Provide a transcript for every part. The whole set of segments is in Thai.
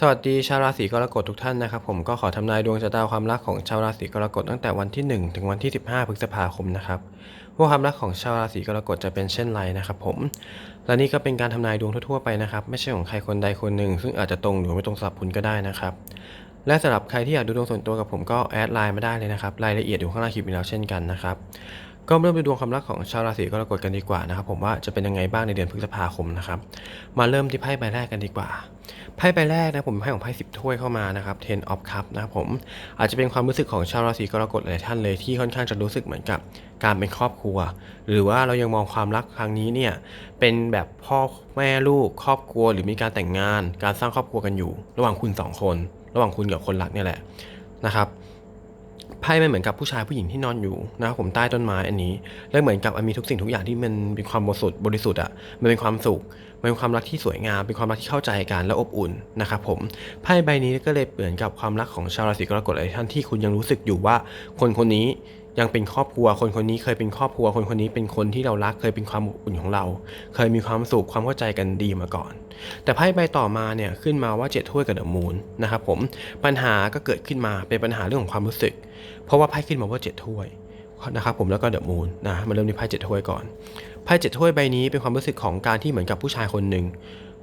สวัสดีชาวราศีกรกฎทุกท่านนะครับผมก็ขอทำนายดวงชะตาความรักของชาวราศีกรกฎตั้งแต่วันที่ 1 ถึงวันที่ 15 พฤษภาคมนะครับว่าความรักของชาวราศีกรกฎจะเป็นเช่นไรนะครับผมและนี่ก็เป็นการทำนายดวงทั่วๆไปนะครับไม่ใช่ของใครคนใดคนหนึ่ง ซึ่งอาจจะตรงหรือไม่ตรงสำหรับคุณก็ได้นะครับและสำหรับใครที่อยากดูดวงส่วนตัวกับผมก็แอดไลน์มาได้เลยนะครับรายละเอียดอยู่ข้างล่างคลิปนี้แล้วเช่นกันนะครับ ก็เริ่มดูดวงความรักของชาวราศีกรกฎกันดีกว่านะครับ ผมว่าจะเป็นยังไงบ้างในเดือนพฤษภาคมนะครับ มาเริ่มที่ไพ่ใบแรกกันดีกว่า ไพ่ใบแรกนะผมไพ่ของไพ่สิบถ้วยเข้ามานะครับ Ten of Cup นะครับผมอาจจะเป็นความรู้สึกของชาวราศีกรกฎหลายท่านเลยที่ค่อนข้างจะรู้สึกเหมือนกับการเป็นครอบครัว หรือว่าเรายังมองความรักครั้งนี้เนี่ยเป็นแบบพ่อแม่ลูกครอบครัว หรือมีการแต่งงาน การสร้างครอบครัวกันอยู่ ระหว่างคุณสองคน ระหว่างคุณกับคนรักเนี่ยแหละนะครับ ไพ่มันเหมือนกับผู้ชายผู้หญิงที่นอนอยู่นะครับผมใต้ต้นไม้อันนี้ แล้วเหมือนกับมีทุกสิ่งทุกอย่างที่มันเป็นความบริสุทธิ์บริสุทธิ์อะมันเป็นความสุขมันเป็นความรักที่สวยงาม เป็นความรักที่เข้าใจกันและอบอุ่นนะครับผมไพ่ใบนี้ก็เลยเหมือนกับความรักของชาวราศีกรกฎหลายท่านที่คุณยังรู้สึกอยู่ว่า คนคนนี้ ยังเป็นครอบครัวคนคนนี้เคยเป็นครอบครัวคนคนนี้เป็นคนที่เรารักเคยเป็นความอบอุ่นของเรา เคยมีความสุขความเข้าใจกันดีมาก่อน แต่ไพ่ใบต่อมาเนี่ยขึ้นมาว่าเจ็ดถ้วยกับเดอะมูนนะครับผมปัญหาก็เกิดขึ้นมาเป็นปัญหาเรื่องของความรู้สึก เพราะว่าไพ่ขึ้นมาว่าเจ็ดถ้วยนะครับผมแล้วก็เดอะมูนนะมาเริ่มที่ไพ่เจ็ดถ้วยก่อนไพ่เจ็ดถ้วยใบนี้เป็นความรู้สึกของการที่เหมือนกับผู้ชายคนหนึ่ง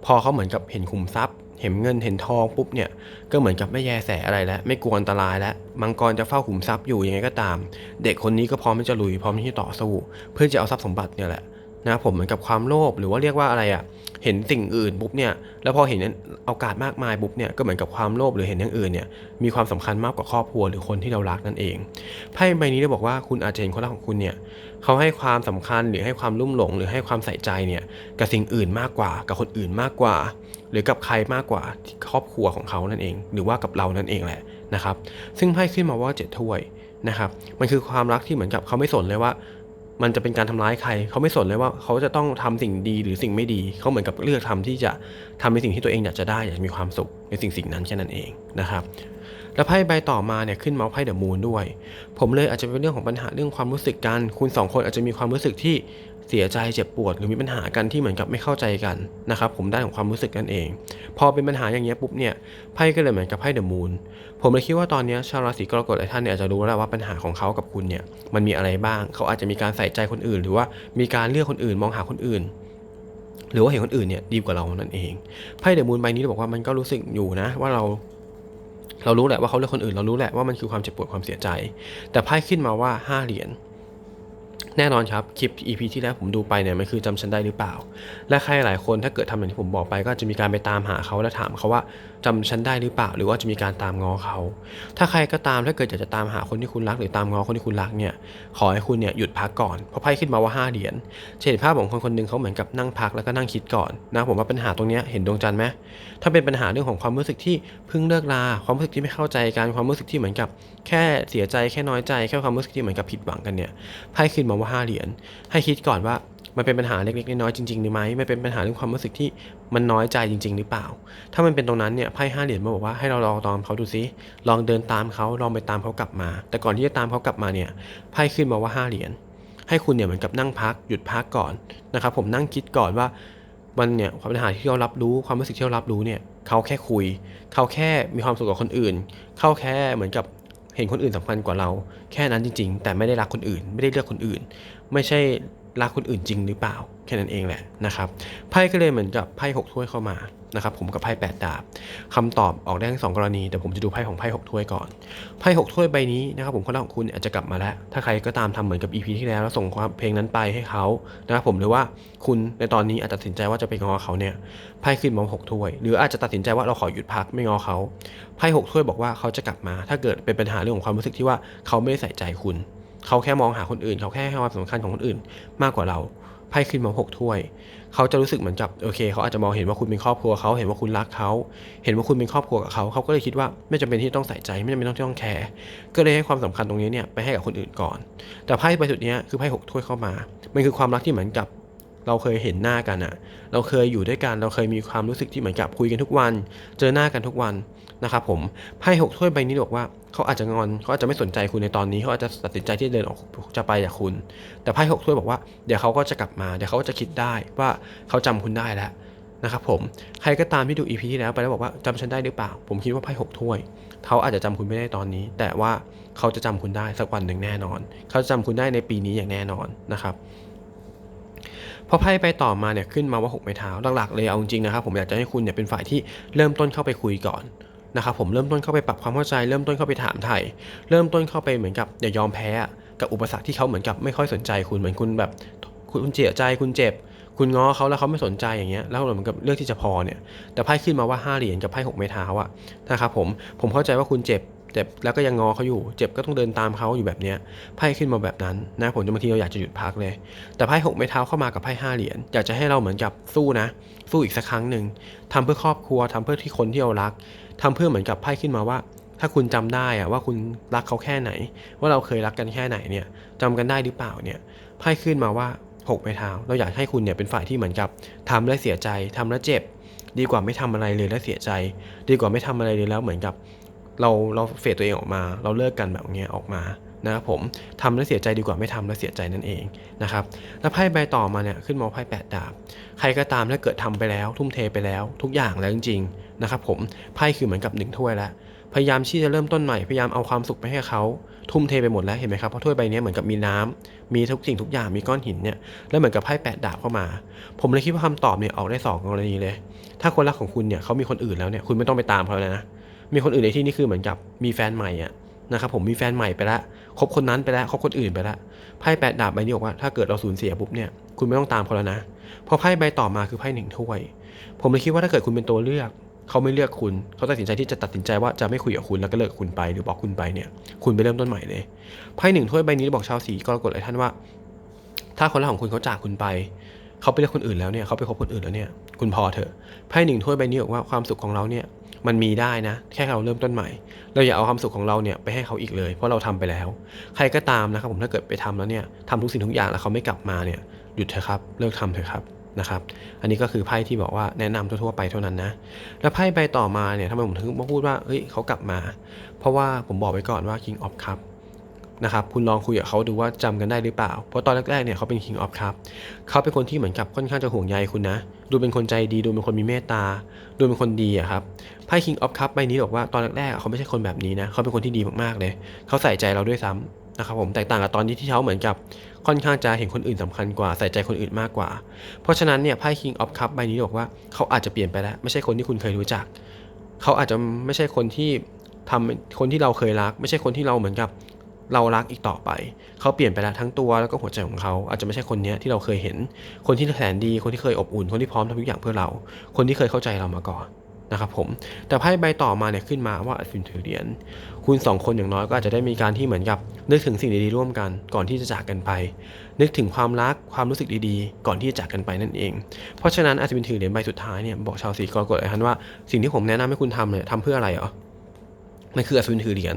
พอเขาเหมือนกับเห็นขุมทรัพย์ เห็นเงินเห็นทองปุ๊บเนี่ยก็เหมือนกับไม่แยแสอะไรแล้ว ไม่กลัวอันตรายแล้วมังกรจะเฝ้าขุมทรัพย์อยู่ยังไงก็ตาม เด็กคนนี้ก็พร้อมที่จะลุยพร้อมที่จะต่อสู้ เพื่อจะเอาทรัพย์สมบัติเนี่ยแหละ นะผมเหมือนกับความโลภหรือว่าเรียกว่าอะไรอะ่ะเห็นสิ่งอื่นปุ๊บเนี่ยแล้วพอเห็นโอกาสมากมายปุ๊บเนี่ยก็เหมือนกับความโลภหรือเห็นอย่างอื่นเนี่ยมีความสำคัญมากกว่าครอบครัวหรือคนที่เรารักนั่นเองไพ่ใบนี้ได้บอกว่าคุณอาจจะเห็นคนรักของคุณเนี่ยเขาให้ความสำคัญหรือให้ความลุ่มหลง หรือให้ความใส่ใจเนี่ยกับสิ่งอื่นมากกว่า กับคนอื่นมากกว่า หรือกับใครมากกว่าครอบครัวของเขานั่นเอง หรือว่ากับเรานั่นเองแหละนะครับ ซึ่งไพ่ขึ้นมาว่าเจ็ดถ้วยนะครับ มันคือความรักที่เหมือนกับเขาไม่สนเลยว่า มันจะเป็นการทำร้ายใคร เขาไม่สนเลยว่าเขาจะต้องทำสิ่งดีหรือสิ่งไม่ดี เขาเหมือนกับเลือกทำที่จะทำในสิ่งที่ตัวเองอยากจะได้อยากมีความสุขในสิ่งสิ่งนั้นแค่นั้นเองนะครับแล้วไพ่ใบต่อมาเนี่ยขึ้นมาไพ่เดอะมูนด้วย ผมเลยอาจจะเป็นเรื่องของปัญหาเรื่องความรู้สึกกัน คุณสองคนอาจจะมีความรู้สึกที่ เสียใจเจ็บปวดหรือมีปัญหากันที่เหมือนกับไม่เข้าใจกันนะครับผมได้านของความรู้สึกนั่นเอง พอเป็นปัญหาอย่างเงี้ยปุ๊บเนี่ยไพ่ก็เลยเหมือนกับไพ่เดอะมูนผมเลยคิดว่าตอนนี้ชาวราศีกรกฎหลายท่านเนี่ยอาจจะรู้แล้วว่าปัญหาของเขากับคุณเนี่ยมันมีอะไรบ้าง เขาอาจจะมีการใส่ใจคนอื่น หรือว่ามีการเลือกคนอื่นมองหาคนอื่นหรือว่าเห็นคนอื่นเนี่ยดีกว่าเรานั่นเองไพ่เดอะมูนใบนี้บอกว่ามันก็รู้สึกอยู่นะ ว่าเรา เรารู้แหละว่าเขาเลือกคนอื่น เรารู้แหละว่ามันคือความเจ็บปวดความเสียใจ แต่ไพ่ขึ้นมาว่าห้าเหรียญ แน่นอนครับ คลิป EP ที่แล้วผมดูไปเนี่ยมันคือจำฉันได้หรือเปล่า และใครหลายคนถ้าเกิดทำอย่างที่ผมบอกไป ก็จะมีการไปตามหาเขาและถามเขาว่าจำฉันได้หรือเปล่า หรือว่าจะมีการตามง้อเขา ถ้าใครก็ตามถ้าเกิดอยากจะตามหาคนที่คุณรัก หรือตามง้อคนที่คุณรักเนี่ยขอให้คุณเนี่ยหยุดพักก่อนเพราะไพ่ขึ้นมาว่าห้าเหรียญเห็นภาพของคนคนหนึ่งเขาเหมือนกับนั่งพักแล้วก็นั่งคิดก่อนนะผมว่าปัญหาตรงนี้เห็นดวงจันทร์ไหมถ้าเป็นปัญหาเรื่องของความรู้สึกที่เพิ่งเลิกลาความรู้สึกที่ไม่เข้าใจกันความรู้สึกที่เหมือนกับ แค่เสียใจแค่น้อยใจแค่ความรู้สึกที่เหมือนกับผิดหวังกันเนี่ยไพ่ขึ้นมาว่าห้าเหรียญ ให้คิดก่อนว่ามันเป็นปัญหาเล็กๆน้อยๆจริงๆหรือไม่ไม่เป็นปัญหาเรื่องความรู้สึกที่มันน้อยใจจริง ๆ หรือเปล่า ถ้ามันเป็นตรงนั้นเนี่ยไพ่ห้าเหรียญมาบอกว่าให้เราลองตามเขาดูซิลองเดินตามเขาลองไปตามเขากลับมา แต่ก่อนที่จะตามเขากลับมาเนี่ยไพ่ขึ้นมาว่าห้าเหรียญให้คุณเนี่ยเหมือนกับนั่งพักหยุดพักก่อนนะครับผมนั่งคิดก่อนว่ามันเนี่ยความปัญหาที่เรารับรู้ความรู้สึกที่เรารับรู้เนี่ยเขาแค่คุย เขาแค่มีความสุขกับคนอื่น เขาแค่เหมือนกับ เห็นคนอื่นสำคัญกว่าเรา แค่นั้นจริง ๆ แต่ไม่ได้รักคนอื่น ไม่ได้เลือกคนอื่น ไม่ใช่ รักคนอื่นจริงหรือเปล่า แค่นั้นเองแหละนะครับไพ่ก็เลยเหมือนกับไพ่หกถ้วยเข้ามานะครับผมกับไพ่แปดดาบคำตอบออกได้ทั้งสองกรณีแต่ผมจะดูไพ่ของไพ่หกถ้วยก่อนไพ่หกถ้วยใบนี้นะครับผมคนรักของคุณอาจจะกลับมาแล้ว ถ้าใครก็ตามทำเหมือนกับ EP ที่แล้วแล้วส่งความเพลงนั้นไปให้เขานะครับผมหรือว่าคุณในตอนนี้อาจจะตัดสินใจว่าจะไปงอเขาเนี่ยไพ่ขึ้นมาหกถ้วย หรืออาจจะตัดสินใจว่าเราขอหยุดพักไม่งอเขาไพ่หกถ้วยบอกว่าเขาจะกลับมา ถ้าเกิดเป็นปัญหาเรื่องของความรู้สึกที่ว่าเขาไม่ได้ใส่ใจคุณ เขาแค่มองหาคนอื่น เขาแค่ให้ความสำคัญของคนอื่น มากกว่าเราไพ่ขึ้นมาหกถ้วย เขาจะรู้สึกเหมือนกับโอเค เขาอาจจะมองเห็นว่าคุณเป็นครอบครัวเขาเห็นว่าคุณรักเขาเห็นว่าคุณเป็นครอบครัวกับเขาเขาก็เลยคิดว่าไม่จำเป็นที่ต้องใส่ใจไม่จำเป็นต้องที่ต้องแคร์ก็เลยให้ความสำคัญตรงนี้เนี่ยไปให้กับคนอื่นก่อน แต่ไพ่ใบสุดนี้คือไพ่หกถ้วยเข้ามา มันคือความรักที่เหมือนกับเราเคยเห็นหน้ากันอะเราเคยอยู่ด้วยกัน เราเคยมีความรู้สึกที่เหมือนกับคุยกันทุกวัน เจอหน้ากันทุกวันนะครับผม ไพ่หกถ้วยใบนี้บอกว่า เขาอาจจะงอนเขาอาจจะไม่สนใจคุณในตอนนี้เขาอาจจะตัดสินใจที่เดินออกจะไปจากคุณ แต่ไพ่หกถ้วยบอกว่าเดี๋ยวเขาก็จะกลับมาเดี๋ยวเขาก็จะคิดได้ว่าเขาจำคุณได้แล้วนะครับผมใครก็ตามที่ดู EP ที่แล้วไปแล้วบอกว่าจำฉันได้หรือเปล่า ผมคิดว่าไพ่หกถ้วยเขาอาจจะจำคุณไม่ได้ตอนนี้ แต่ว่าเขาจะจำคุณได้สักวันหนึ่งแน่นอน เขาจะจำคุณได้ในปีนี้อย่างแน่นอนนะครับพอไพ่ไปต่อมาเนี่ยขึ้นมาว่าหกไม้เท้าหลักๆเลยเอาจริงนะครับผมอยากจะให้คุณเนี่ยเป็นฝ่ายที่เริ่มต้นเข้าไปคุยก่อน นะครับผมเริ่มต้นเข้าไปปรับความเข้าใจ เริ่มต้นเข้าไปถามไทยเริ่มต้นเข้าไปเหมือนกับอย่ายอมแพ้กับอุปสรรคที่เขาเหมือนกับไม่ค่อยสนใจคุณเหมือนคุณแบบคุณเจียใจคุณเจ็บ คุณง้อเขาแล้วเขาไม่สนใจอย่างเงี้ยแล้วเหมือนกับเลือกที่จะพอเนี่ยแต่ไพ่ขึ้นมาว่าห้าเหรียญกับไพ่หกไม้เท้าอะนะครับผมผมเข้าใจว่าคุณเจ็บเจ็บแล้วก็ยังงอเขาอยู่ เจ็บก็ต้องเดินตามเขาอยู่แบบเนี้ยไพ่ขึ้นมาแบบนั้นนะผมจะบางทีเราอยากจะหยุดพักเลย แต่ไพ่หกไม้เท้าเข้ามากับไพ่ห้าเหรียญอยากจะให้เราเหมือนกับสู้นะ สู้อีกสักครั้งหนึ่งทำเพื่อครอบครัวทำเพื่อที่คนที่เรารักทำเพื่อเหมือนกับไพ่ขึ้นมาว่า ถ้าคุณจำได้อะว่าคุณรักเขาแค่ไหน ว่าเราเคยรักกันแค่ไหนเนี่ยจำกันได้หรือเปล่าเนี่ยไพ่ขึ้นมาว่า หกไม้เท้าเราอยากให้คุณเนี่ยเป็นฝ่ายที่เหมือนกับทำแล้วเสียใจทำแล้วเจ็บ ดีกว่าไม่ทำอะไรเลยแล้วเสียใจ ดีกว่าไม่ทำอะไรเลยแล้วเหมือนกับ เราเราเฟดตัวเองออกมา เราเลิกกันแบบเนี้ยออกมานะครับผมทำแล้วเสียใจดีกว่าไม่ทำแล้วเสียใจนั่นเองนะครับแล้วไพ่ใบต่อมาเนี่ยขึ้นมาไพ่แปดดาบ ใครก็ตามถ้าเกิดทำไปแล้ว ทุ่มเทไปแล้ว ทุกอย่างแล้วจริงๆนะครับผมไพ่คือเหมือนกับหนึ่งถ้วยแล้ว พยายามที่จะเริ่มต้นใหม่พยายามเอาความสุขไปให้เขา ทุ่มเทไปหมดแล้วเห็นไหมครับเพราะถ้วยใบนี้เหมือนกับมีน้ำมีทุกสิ่งทุกอย่างมีก้อนหินเนี่ยแล้วเหมือนกับไพ่แปดดาบเข้ามา ผมเลยคิดว่าคำตอบเนี่ยออกได้สองกรณีเลย ถ้าคนรักของคุณเนี่ยเขามีคนอื่นแล้วเนี่ยคุณไม่ต้องไปตามเขาแล้วนะมีคนอื่นในที่นี้คือเหมือนกับมีแฟนใหม่อะนะครับผมมีแฟนใหม่ไปแล้วคบคนนั้นไปแล้วคบคนอื่นไปแล้วไพ่แปดดาบใบนี้บอกว่าถ้าเกิดเราสูญเสียปุ๊บเนี่ยคุณไม่ต้องตามเขาแล้วนะพอไพ่ใบต่อมาคือไพ่หนึ่งถ้วย ผมเลยคิดว่าถ้าเกิดคุณเป็นตัวเลือก เขาไม่เลือกคุณ เขาตัดสินใจที่จะตัดสินใจว่าจะไม่คุยกับคุณแล้วก็เลิกคุณไปหรือบอกคุณไปเนี่ย คุณไปเริ่มต้นใหม่เลยไพ่หนึ่งถ้วยใบนี้บอกชาวสีกรกฎหลยท่านว่า ถ้าคนรักของคุณเขาจากคุณไปเขาไปเลือกคนอื่นแล้วเนี่ยเขาไปคบคนอื่นแล้วเนี่ย คุณพอเถอะไพ่หนึ่งถ้วยใบนี้บอกว่าความสุขของเราเนี่ยมันมีได้นะ แค่เราเริ่มต้นใหม่ เราอย่าเอาความสุขของเราเนี่ยไปให้เขาอีกเลย เพราะเราทำไปแล้ว ใครก็ตามนะครับผมถ้าเกิดไปทำแล้วเนี่ยทำทุกสิ่งทุกอย่างแล้วเขาไม่กลับมาเนี่ยหยุดเถอะครับ เลิกทำเถอะครับ นะครับ อันนี้ก็คือไพ่ที่บอกว่าแนะนำทั่วๆไปเท่านั้นนะ แล้วไพ่ใบต่อมาเนี่ยทำไมผมถึงมาพูดว่าเฮ้ยเขากลับมา เพราะว่าผมบอกไว้ก่อนว่า King of Cup นะครับคุณลองคุยกับเขาดูว่าจำกันได้หรือเปล่า เพราะตอนแรกๆเนี่ยเขาเป็น King of Cup เขาเป็นคนที่เหมือนกับค่อนข้างจะห่วงใยคุณนะ ดูเป็นคนใจดี ดูเป็นคนมีเมตตา ดูเป็นคนดีอะครับ ไพ่ King of Cup ใบนี้บอกว่าตอนแรกๆเขาไม่ใช่คนแบบนี้นะ เขาเป็นคนที่ดีมากๆเลย เขาใส่ใจเราด้วยซ้ำ นะครับผมแตกต่างกับตอนนี้ที่เขาเหมือนกับค่อนข้างจะเห็นคนอื่นสำคัญกว่าใส่ใจคนอื่นมากกว่า เพราะฉะนั้นเนี่ยไพ่ King of Cup ใบนี้บอกว่าเขาอาจจะเปลี่ยนไปแล้ว ไม่ใช่คนที่คุณเคยรู้จัก เขาอาจจะไม่ใช่คนที่ทำคนที่เราเคยรัก ไม่ใช่คนที่เราเหมือนกับเรารักอีกต่อไป เขาเปลี่ยนไปแล้วทั้งตัวแล้วก็หัวใจของเขาอาจจะไม่ใช่คนนี้ที่เราเคยเห็น คนที่แสนดี คนที่เคยอบอุ่น คนที่พร้อมทำทุกอย่างเพื่อเรา คนที่เคยเข้าใจเรามาก่อนนะครับผม แต่ไพ่ใบต่อมาเนี่ยขึ้นมาว่าอัศวินถือเหรียญ คุณสองคนอย่างน้อยก็อาจจะได้มีการที่เหมือนกับนึกถึงสิ่งดีๆร่วมกัน ก่อนที่จะจากกันไป นึกถึงความรักความรู้สึกดีๆ ก่อนที่จะจากกันไปนั่นเอง เพราะฉะนั้นอัศวินถือเหรียญใบสุดท้ายเนี่ยบอกชาวสีกรกฎเลยท่านว่าสิ่งที่ผมแนะนำให้คุณทำเนี่ยทำเพื่ออะไรเหรอมันคืออัศวินถือเหรียญ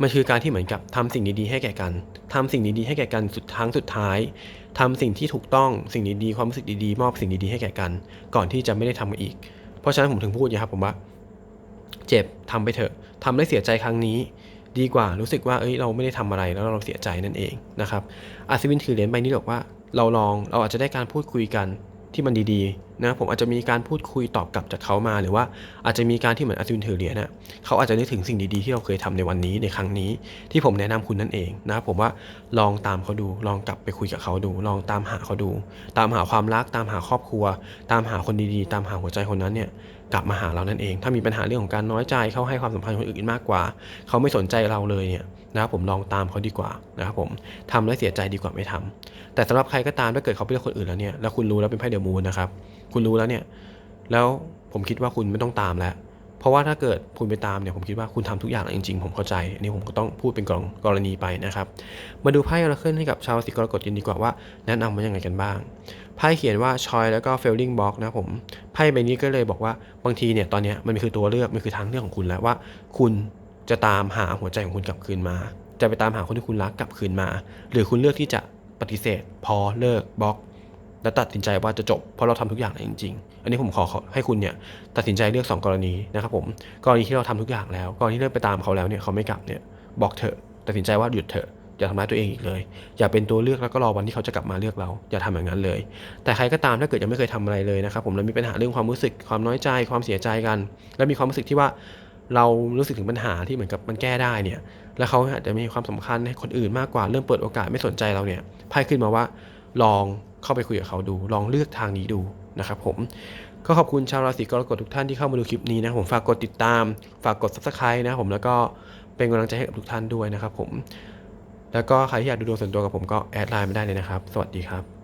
มันคือการที่เหมือนกับทำสิ่งดีๆให้แก่กันทำสิ่งดีๆให้แก่กันสุดทั้งสุดท้ายทำสิ่งที่ถูกต้อง สิ่งดีๆ ความรู้สึกดีๆ มอบสิ่งดีๆให้แก่กัน ก่อนที่จะไม่ได้ทำกันอีก เพราะฉะนั้นผมถึงพูดนะครับผมว่า เจ็บทำไปเถอะทำได้เสียใจครั้งนี้ ดีกว่ารู้สึกว่าเอ้ยเราไม่ได้ทำอะไรแล้วเราเสียใจนั่นเองนะครับอัศวินถือเหรียญใบนี้บอกว่าเราลองเราอาจจะได้การพูดคุยกันที่มันดีๆนะผมอาจจะมีการพูดคุยตอบกลับจากเขามา หรือว่าอาจจะมีการที่เหมือนอัศวินถือเหรียญน่ะเขาอาจจะนึกถึงสิ่งดีๆที่เราเคยทำในวันนี้ในครั้งนี้ ที่ผมแนะนำคุณนั่นเองนะผมว่าลองตามเขาดู ลองกลับไปคุยกับเขาดู ลองตามหาเขาดู ตามหาความรักตามหาครอบครัว ตามหาคนดีๆ ตามหาหัวใจคนนั้นเนี่ย กลับมาหาเรานั่นเอง ถ้ามีปัญหาเรื่องของการน้อยใจเขาให้ความสำคัญคนอื่นมากกว่า เขาไม่สนใจเราเลยเนี่ยนะครับผมลองตามเขาดีกว่านะครับผมทำแล้วเสียใจดีกว่าไม่ทำแต่สำหรับใครก็ตามถ้าเกิดเขาเปเลือกคนอื่นแล้วเนี่ยแล้วคุณรู้แล้วเป็นไพ่เดอะมูนนะครับคุณรู้แล้วเนี่ยแล้วผมคิดว่าคุณไม่ต้องตามแล้ว เพราะว่าถ้าเกิดคุณไปตามเนี่ยผมคิดว่าคุณทำทุกอย่างแล้วจริงๆ ผมเข้าใจ อันนี้ผมก็ต้องพูดเป็นกรกรณีไปนะครับ มาดูไพ่อราเคิลให้กับชาวราศีกรกฎกันดีกว่าว่าแนะนำมายังไงกันบ้างไพ่เขียนว่าชอยแล้วก็ failing box นะผมไพ่ใบนี้ก็เลยบอกว่าบางทีเนี่ยตอนนี้มันคือตัวเลือกมันคือทางเลือกของคุณแล้วว่า คุณจะตามหาหัวใจของคุณกลับคืนมา จะไปตามหาคนที่คุณรักกลับคืนมา หรือคุณเลือกที่จะปฏิเสธ พอเลิกบล็อก แล้วตัดสินใจว่าจะจบ เพราะเราทำทุกอย่างแล้วจริง ๆ อันนี้ผมขอให้คุณเนี่ยตัดสินใจเลือก 2 กรณีนะครับผมกรณีที่เราทำทุกอย่างแล้วกรณีที่เลิกไปตามเขาแล้วเนี่ยเขาไม่กลับเนี่ยบอกเถอะตัดสินใจว่าหยุดเถอะอย่าทำร้ายตัวเองอีกเลย อย่าเป็นตัวเลือกแล้วก็รอวันที่เขาจะกลับมาเลือกเรา อย่าทำอย่างนั้นเลย แต่ใครก็ตามถ้าเกิดยังไม่เคยทำอะไรเลยนะครับผมแล้วมีปัญหาเรื่องความรู้สึกความน้อยใจความเสียใจกัน แล้วมีความรู้สึกที่ว่าเรารู้สึกถึงปัญหาที่เหมือนกับมันแก้ได้เนี่ย แล้วเขาอาจจะมีความสำคัญให้คนอื่นมากกว่าเริ่มเปิดโอกาสไม่สนใจเราเนี่ยไพ่ขึ้นมาว่า ลองเข้าไปคุยกับเขาดู ลองเลือกทางนี้ดูนะครับผมก็ขอบคุณชาวราศีกรกฎทุกท่านที่เข้ามาดูคลิปนี้นะผมฝากกดติดตาม ฝากกด subscribe นะครับผมแล้วก็เป็นกำลังใจให้กับทุกท่านด้วยนะครับผม แล้วก็ใครที่อยากดูดวงส่วนตัวกับผมก็แอดไลน์มาได้เลยนะครับ สวัสดีครับ